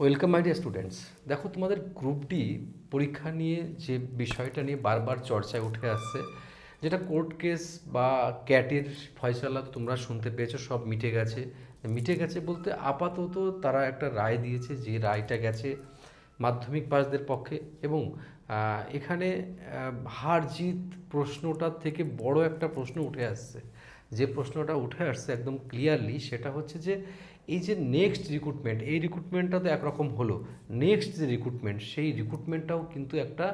Welcome my dear students দেখো, তোমাদের group D পরীক্ষা নিয়ে যে বিষয়টা নিয়ে বারবার চর্চায় উঠে আসছে, যেটা কোর্ট কেস বা ক্যাটের ফয়সালা তোমরা শুনতে পেয়েছ, সব মিটে গেছে। মিটে গেছে বলতে আপাতত তারা একটা রায় দিয়েছে যে রায়টা গেছে মাধ্যমিক পাসদের পক্ষে এবং এখানে হার জিত প্রশ্নটার থেকে বড় একটা প্রশ্ন উঠে আসছে। যে প্রশ্নটা উঠে আসছে একদম ক্লিয়ারলি সেটা হচ্ছে যে এই যে নেক্সট রিক্রুটমেন্ট এই রিক্রুটমেন্টটা তো একরকম হলো। নেক্সট যে রিক্রুটমেন্ট সেই রিক্রুটমেন্টটাও কিন্তু একটা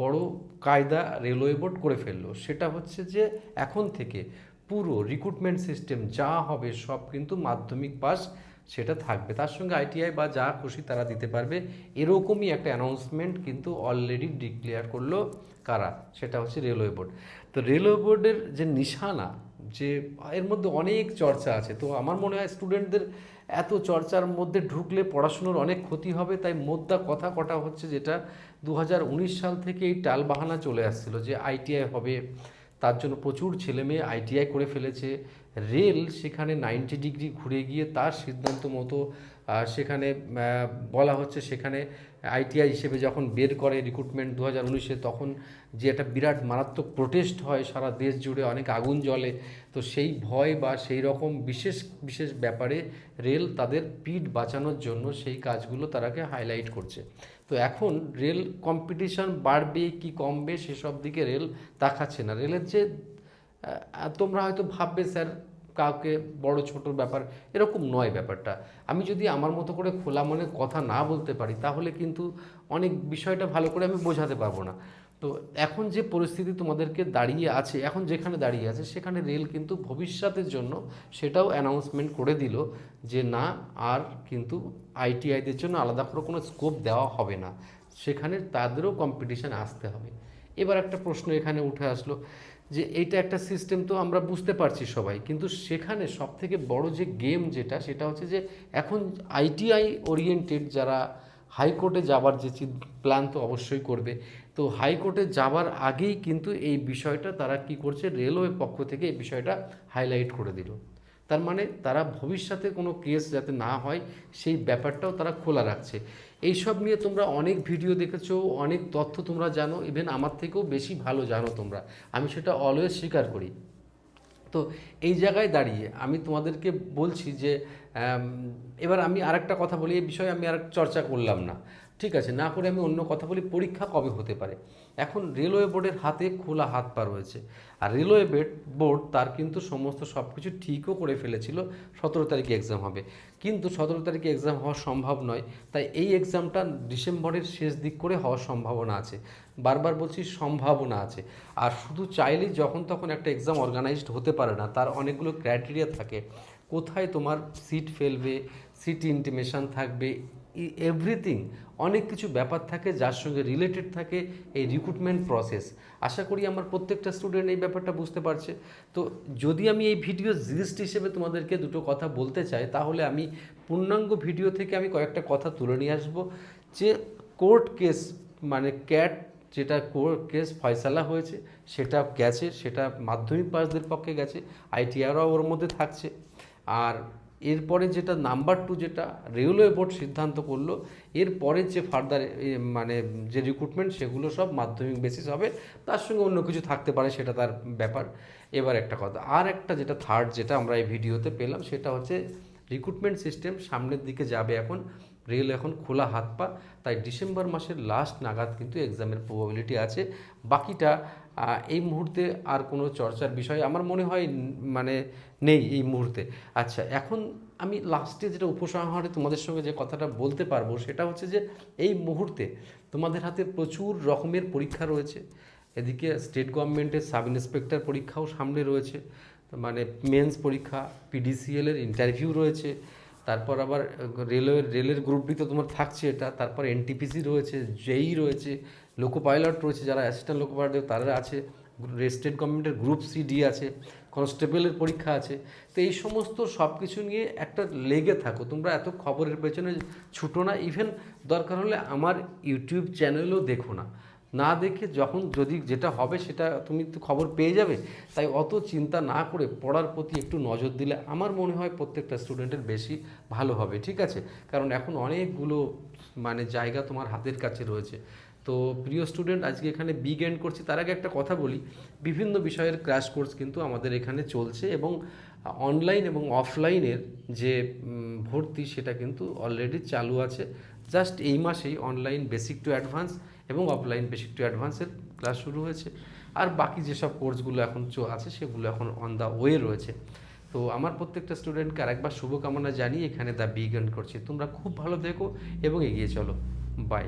বড় কায়দা রেলওয়ে বোর্ড করে ফেলল। সেটা হচ্ছে যে এখন থেকে পুরো রিক্রুটমেন্ট সিস্টেম যা হবে সব কিন্তু মাধ্যমিক পাস সেটা থাকবে। তার সঙ্গে আইটিআই বা যা খুশি তারা দিতে পারবে। এরকমই একটা অ্যানাউন্সমেন্ট কিন্তু অলরেডি ডিক্লেয়ার করল কারা? সেটা হচ্ছে রেলওয়ে বোর্ড তো রেলওয়ে বোর্ডের যে নিশানা যে, এর মধ্যে অনেক চর্চা আছে। তো আমার মনে হয় স্টুডেন্টদের এত চর্চার মধ্যে ঢুকলে পড়াশুনোর অনেক ক্ষতি হবে, তাই মোদ্দা কথা কটা হচ্ছে যেটা দু হাজার উনিশ সাল থেকে এই টালবাহানা চলে আসছিল যে আইটিআই হবে, তার জন্য প্রচুর ছেলে মেয়ে আইটিআই করে ফেলেছে রেল সেখানে নাইনটি ডিগ্রি ঘুরে গিয়ে তার সিদ্ধান্ত মতো সেখানে বলা হচ্ছে সেখানে আইটিআই হিসেবে যখন বের করে রিক্রুটমেন্ট দু হাজার উনিশে, তখন যে একটা বিরাট মারাত্মক প্রোটেস্ট হয় সারা দেশ জুড়ে, অনেক আগুন জ্বলে। তো সেই ভয় বা সেই রকম বিশেষ বিশেষ ব্যাপারে রেল তাদের পিঠ বাঁচানোর জন্য সেই কাজগুলো তারাকে হাইলাইট করছে। তো এখন রেল কম্পিটিশন বাড়বে কি কমবে সেসব দিকে রেল তাকাচ্ছে না। রেলের যে তোমরা হয়তো ভাববে, স্যার, কাউকে বড় ছোট ব্যাপার। এরকম নয় ব্যাপারটা। আমি যদি আমার মতো করে খোলা মনে কথা না বলতে পারি, তাহলে কিন্তু অনেক বিষয়টা ভালো করে আমি বোঝাতে পারব না। তো এখন যে পরিস্থিতি তোমাদেরকে দাঁড়িয়ে আছে, এখন যেখানে দাঁড়িয়ে আছে, সেখানে রেল কিন্তু ভবিষ্যতের জন্য সেটাও অ্যানাউন্সমেন্ট করে দিল যে না, আর কিন্তু আইটিআইদের জন্য আলাদা করে কোনো স্কোপ দেওয়া হবে না। সেখানে তাদেরও কম্পিটিশান আসতে হবে। এবার একটা প্রশ্ন এখানে উঠে আসলো যে এইটা একটা সিস্টেম তো আমরা বুঝতে পারছি সবাই, কিন্তু সেখানে সব থেকে বড় যে গেম যেটা, সেটা হচ্ছে যে এখন আইটিআই ওরিয়েন্টেড যারা হাইকোর্টে যাবার যে প্ল্যান তো অবশ্যই করবে। তো হাইকোর্টে যাবার আগেই কিন্তু এই বিষয়টা তারা কি করছে রেলওয়ে পক্ষ থেকে এই বিষয়টা হাইলাইট করে দিল। তার মানে তারা ভবিষ্যতে কোনো কেস যাতে না হয়, সেই ব্যাপারটাও তারা খোলা রাখছে। এইসব নিয়ে তোমরা অনেক ভিডিও দেখেছ, অনেক তথ্য তোমরা জানো ইভেন আমার থেকেও বেশি ভালো জানো তোমরা। আমি সেটা অলওয়েজ স্বীকার করি। তো এই জায়গায় দাঁড়িয়ে আমি তোমাদেরকে বলছি যে এবার আমি আরেকটা কথা বলি, এই বিষয়ে আমি আর চর্চা করলাম না। ঠিক আছে, না করে আমি অন্য কথা বলি, পরীক্ষা কবে হতে পারে? এখন রেলওয়ে বোর্ডের হাতে খোলা হাত পা রয়েছে, আর রেলওয়ে বোর্ড তার কিন্তু সমস্ত সব কিছু ঠিকও করে ফেলেছিল, সতেরো তারিখে এক্সাম হবে। কিন্তু সতেরো তারিখে এক্সাম হওয়া সম্ভব নয়, তাই এই এক্সামটা ডিসেম্বরের শেষ দিক করে হওয়ার সম্ভাবনা আছে। বারবার বলছি সম্ভাবনা আছে, আর শুধু চাইলেই যখন তখন একটা এক্সাম অর্গানাইজড হতে পারে না, তার অনেকগুলো ক্রাইটেরিয়া থাকে। কোথায় তোমার সিট ফেলবে সিট ইন্টিমেশন থাকবে এভরিথিং অনেক কিছু ব্যাপার থাকে যার সঙ্গে রিলেটেড থাকে এই রিক্রুটমেন্ট প্রসেস আশা করি আমার প্রত্যেকটা স্টুডেন্ট এই ব্যাপারটা বুঝতে পারছে। তো যদি আমি এই ভিডিও জিস্ট হিসেবে তোমাদেরকে দুটো কথা বলতে চাই, তাহলে আমি পূর্ণাঙ্গ ভিডিও থেকে আমি কয়েকটা কথা তুলে নিয়ে আসব। যে কোর্ট কেস মানে ক্যাট যেটা কোর্ট কেস ফয়সালা হয়েছে, সেটা গেছে, সেটা মাধ্যমিক পাসদের পক্ষে গেছে আইটিআরও ওর মধ্যে থাকছে। আর এরপরে যেটা নাম্বার টু যেটা রেলওয়ে বোর্ড সিদ্ধান্ত করল, এরপরে যে ফার্দার মানে যে রিক্রুটমেন্ট সেগুলো সব মাধ্যমিক বেসিস হবে, তার সঙ্গে অন্য কিছু থাকতে পারে সেটা তার ব্যাপার। এবার একটা কথা, আর একটা যেটা থার্ড যেটা আমরা এই ভিডিওতে পেলাম, সেটা হচ্ছে রিক্রুটমেন্ট সিস্টেম সামনের দিকে যাবে এখন রেল এখন খোলা হাত পা, তাই ডিসেম্বর মাসের লাস্ট নাগাদ কিন্তু এক্সামের প্রবাবিলিটি আছে। বাকিটা এই মুহূর্তে আর কোনো চর্চার বিষয় আমার মনে হয় মানে নেই এই মুহূর্তে। আচ্ছা এখন আমি লাস্টে যেটা উপসংহারে তোমাদের সঙ্গে যে কথাটা বলতে পারব সেটা হচ্ছে যে এই মুহূর্তে তোমাদের হাতে প্রচুর রকমের পরীক্ষা রয়েছে। এদিকে স্টেট গভর্নমেন্টের সাব ইন্সপেক্টর পরীক্ষাও সামনে রয়েছে। মানে মেন্স পরীক্ষা পিডিসিএলের ইন্টারভিউ রয়েছে। তারপর আবার রেলওয়ের রেলের গ্রুপ ডি তো তোমার থাকছে এটা, তারপর এনটিপিসি রয়েছে জেই রয়েছে লোকো পাইলট রয়েছে যারা অ্যাসিস্ট্যান্ট লোকো পাইলট তারা আছে স্টেট গভর্নমেন্টের গ্রুপ সি ডি আছে কনস্টেবলের পরীক্ষা আছে, তো এই সমস্ত সব কিছু নিয়ে একটা লেগে থাকো, তোমরা এত খবরের পেছনে ছুটো না ইভেন দরকার হলে আমার ইউটিউব চ্যানেলও দেখো না। না দেখে যখন যদি যেটা হবে সেটা তুমি তো খবর পেয়ে যাবে, তাই অত চিন্তা না করে পড়ার প্রতি একটু নজর দিলে আমার মনে হয় প্রত্যেকটা স্টুডেন্টের বেশি ভালো হবে, ঠিক আছে? কারণ এখন অনেকগুলো মানে জায়গা তোমার হাতের কাছে রয়েছে। তো প্রিয় স্টুডেন্ট আজকে এখানে বিগ এন্ড করছি। তার আগে একটা কথা বলি, বিভিন্ন বিষয়ের ক্র্যাশ কোর্স কিন্তু আমাদের এখানে চলছে এবং অনলাইন এবং অফলাইনের যে ভর্তি সেটা কিন্তু অলরেডি চালু আছে। জাস্ট এই মাসেই অনলাইন বেসিক টু অ্যাডভান্স এবং অফলাইন বেসিক টু অ্যাডভান্সের ক্লাস শুরু হয়েছে। আর বাকি যেসব কোর্সগুলো এখন চ- আছে সেগুলো এখন অন দ্য ওয়ে রয়েছে। তো আমার প্রত্যেকটা স্টুডেন্টকে আরেকবার শুভকামনা জানিয়ে এখানে দ্য এন্ড করছি। তোমরা খুব ভালো দেখো এবং এগিয়ে চলো। বাই